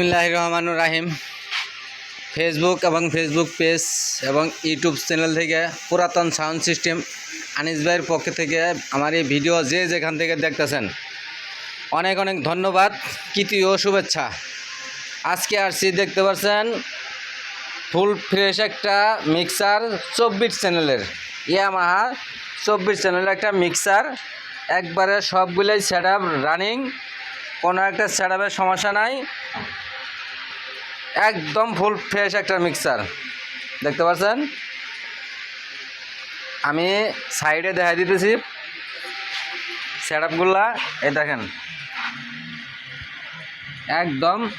বিসমিল্লাহ রহমানুর রাহিম ফেসবুক এবং ফেসবুক পেজ এবং ইউটিউব চ্যানেল থেকে পুরাতন সাউন্ড সিস্টেম আনিস ভাইয়ের পক্ষ থেকে আমার এই ভিডিও যে যেখান থেকে দেখতেছেন, অনেক অনেক ধন্যবাদ কীর্তি ও শুভেচ্ছা। আজকে আসছি দেখতে পাচ্ছেন ফুল ফ্রেশ একটা মিক্সার চব্বিশ চ্যানেলের ইয়ামাহা চব্বিশ চ্যানেলের একটা মিক্সার একবারে সবগুলোই সেট রানিং কোনো একটা সেট সমস্যা নাই। একদম ফুল ফ্রেশ একটা মিক্সার দেখতে পাচ্ছেন? আমি সাইডে দেখা দিতেছি। সেট আপগুলা এই দেখেন। একদম।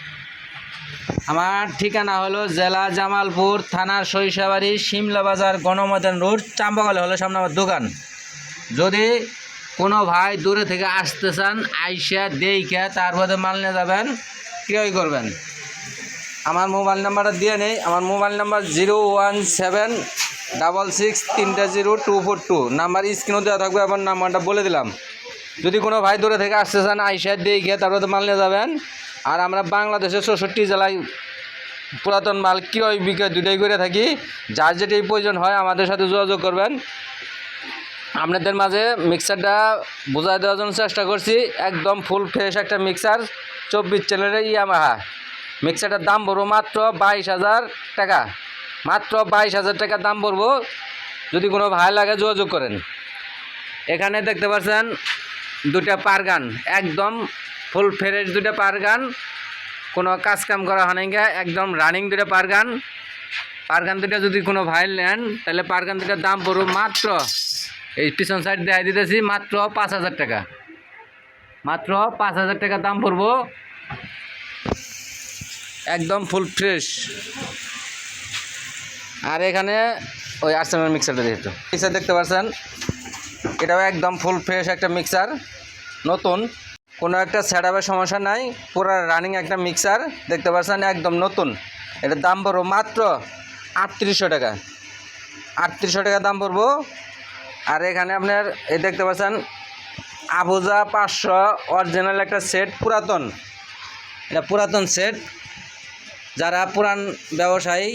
আমার ঠিকানা হলো জেলা জামালপুর থানা সরিষাবাড়ি সিমলা বাজার গণময়দান রোড চাম্পাকলে হলো সামনে আমার দোকান। যদি কোনো ভাই দূরে থেকে আসতে চান, আইসা দেইখা, তারপরে মাল নিয়ে যাবেন, ক্রয় করবেন। আমার মোবাইল নাম্বারটা দিয়ে নেই। আমার mobile number zero one seven double six তিনটা zero two four two. Number স্ক্রিনও দেওয়া থাকবে আমার নাম্বারটা বলে দিলাম। যদি কোনো ভাই দূরে থেকে আসতে চান, আইসা দেইখা তারপরে তো মাল নিয়ে যাবেন। আর আমরা বাংলাদেশের চৌষট্টি জেলায় পুরাতন মাল ক্রয় বিক্রয় দুটাই করে থাকি। যার যেটাই প্রয়োজন হয়, আমাদের সাথে যোগাযোগ করবেন। আপনাদের মাঝে মিক্সারটা বোঝাই দেওয়ার জন্য চেষ্টা করছি। একদম ফুল ফ্রেশ একটা মিক্সার চব্বিশ চ্যানেলের ইয়ামাহা মিক্সারটার দাম পড়ব মাত্র বাইশ হাজার টাকা। মাত্র বাইশ হাজার টাকা দাম পড়ব যদি কোনো ভাই লাগে যোগাযোগ করেন। এখানে দেখতে পাচ্ছেন দুটা পারগান একদম ফুল ফ্রেশ দুটা পারগান কোনো কাজ কাম করা হয় না একদম রানিং দুটা পারগান পারগান দুটা যদি কোনো ভাই নেন, তাহলে পারগান দুটার দাম পড়ব মাত্র, এই পিছন সাইড দেখাই দিতেছি, মাত্র পাঁচ হাজার টাকা। মাত্র পাঁচ হাজার টাকা দাম পড়ব একদম ফুল ফ্রেশ আর এখানে ওই আর্সেমের মিক্সারটা যেহেতু মিক্সার দেখতে পাচ্ছেন এটাও একদম ফুল ফ্রেশ একটা মিক্সার নতুন। কোনো একটা সেটআপের সমস্যা নাই, পুরো রানিং একটা মিক্সার দেখতে পাচ্ছেন একদম নতুন। এটার দাম পড়ব মাত্র আটত্রিশশো টাকা। আটত্রিশশো টাকা দাম পড়ব। আর এখানে আপনার, এই দেখতে পাচ্ছেন আবুজা পাঁচশো অরিজিনাল একটা সেট পুরাতন। এটা পুরাতন সেট যারা পুরান ব্যবসায়ী,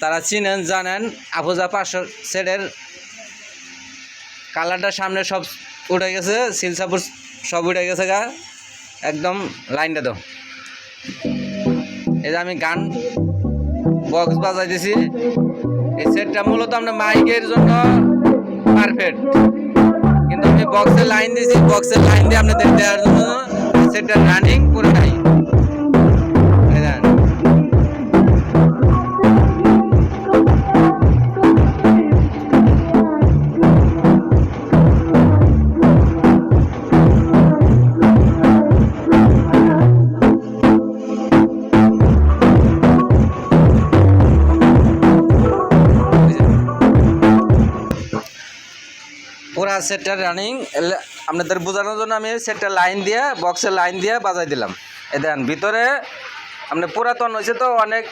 তারা চিনেন, জানেন, আবুজা পাঁচশো সেটের কালারটা সামনে সব উঠে গেছে সিলসাপুর সব উঠে গেছে গা। একদম লাইনটা দাও। এই যে আমি গান বক্স বাজাইতেছি। এই সেটটা মূলত আমরা মাইকের জন্য পারফেক্ট কিন্তু আমি বক্সের লাইন দিয়েছি বক্সের লাইন দিয়ে আপনাদের দেওয়ার জন্য সেটটা রানিং করে পুরা সেটটা রানিং আপনাদের বোঝানোর জন্য আমি সেটটা লাইন দিয়ে বক্সের লাইন দিয়ে বাজাই দিলাম। এ দেন ভিতরে আপনার পুরাতন হয়েছে তো, অনেক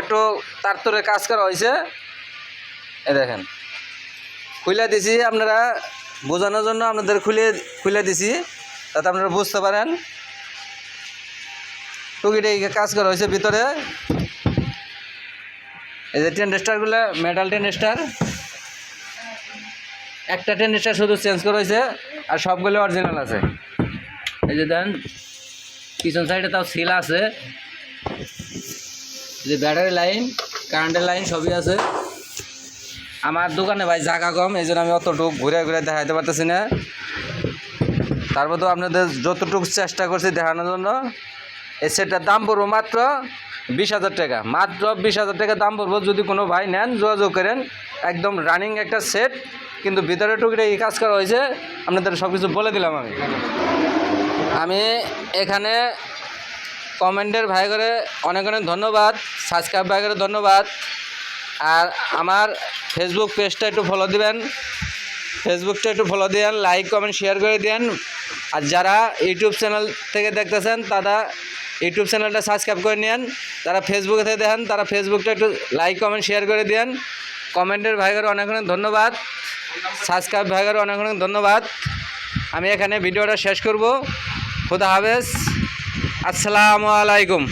একটু তার তোরে কাজ করা হয়েছে। এ দেখেন, খুলে দিছি আপনারা, বোঝানোর জন্য আপনাদের খুলে খুলে দিছি, যাতে আপনারা বুঝতে পারেন। টুকিটাই কাজ করা হয়েছে ভিতরে। এই যে টেন্ডেস্টারগুলো মেটাল টেন্ডেস্টার একটা টেন্ডেস্টার শুধু চেঞ্জ করা হয়েছে আর সবগুলো অরিজিনাল আছে। এই যে দেন, পিছন সাইডে তাও সিল আছে। যে ব্যাটারি লাইন কারেন্টের লাইন সবই আছে। আমার দোকানে ভাই জায়গা কম, এই জন্য আমি অতটুকু ঘুরে ঘুরে দেখাইতে পারতেছি না। তারপর তো আপনাদের যতটুকু চেষ্টা করছি দেখানোর জন্য, এই সেটটার দাম পড়ব মাত্র বিশ হাজার টাকা। মাত্র বিশ হাজার টাকা দাম পড়ব যদি কোনো ভাই নেন, যোগাযোগ করেন, একদম রানিং একটা সেট কিন্তু ভিতরে টুকরে এই কাজ করা হয়েছে, আপনাদের সব কিছু বলে দিলাম আমি। আমি এখানে কমেন্টের ভাই করে অনেক অনেক ধন্যবাদ সাবস্ক্রাইব ভাই করে ধন্যবাদ। আর আমার ফেসবুক পেজটা একটু ফলো দিবেন। ফেসবুকটা একটু ফলো দেন লাইক কমেন্ট শেয়ার করে দেন আর যারা ইউটিউব চ্যানেল থেকে দেখতেছেন, তারা ইউটিউব চ্যানেলটা সাবস্ক্রাইব করে নেন যারা ফেসবুকে থেকে দেখেন, তারা ফেসবুকটা একটু লাইক কমেন্ট শেয়ার করে দেন কমেন্টের ভাইগার অনেক অনেক ধন্যবাদ। সাবস্ক্রাইব ভাইগার অনেক অনেক ধন্যবাদ। আমি এখানে ভিডিওটা শেষ করব। খুদা হাফেজ। আসসালামু আলাইকুম।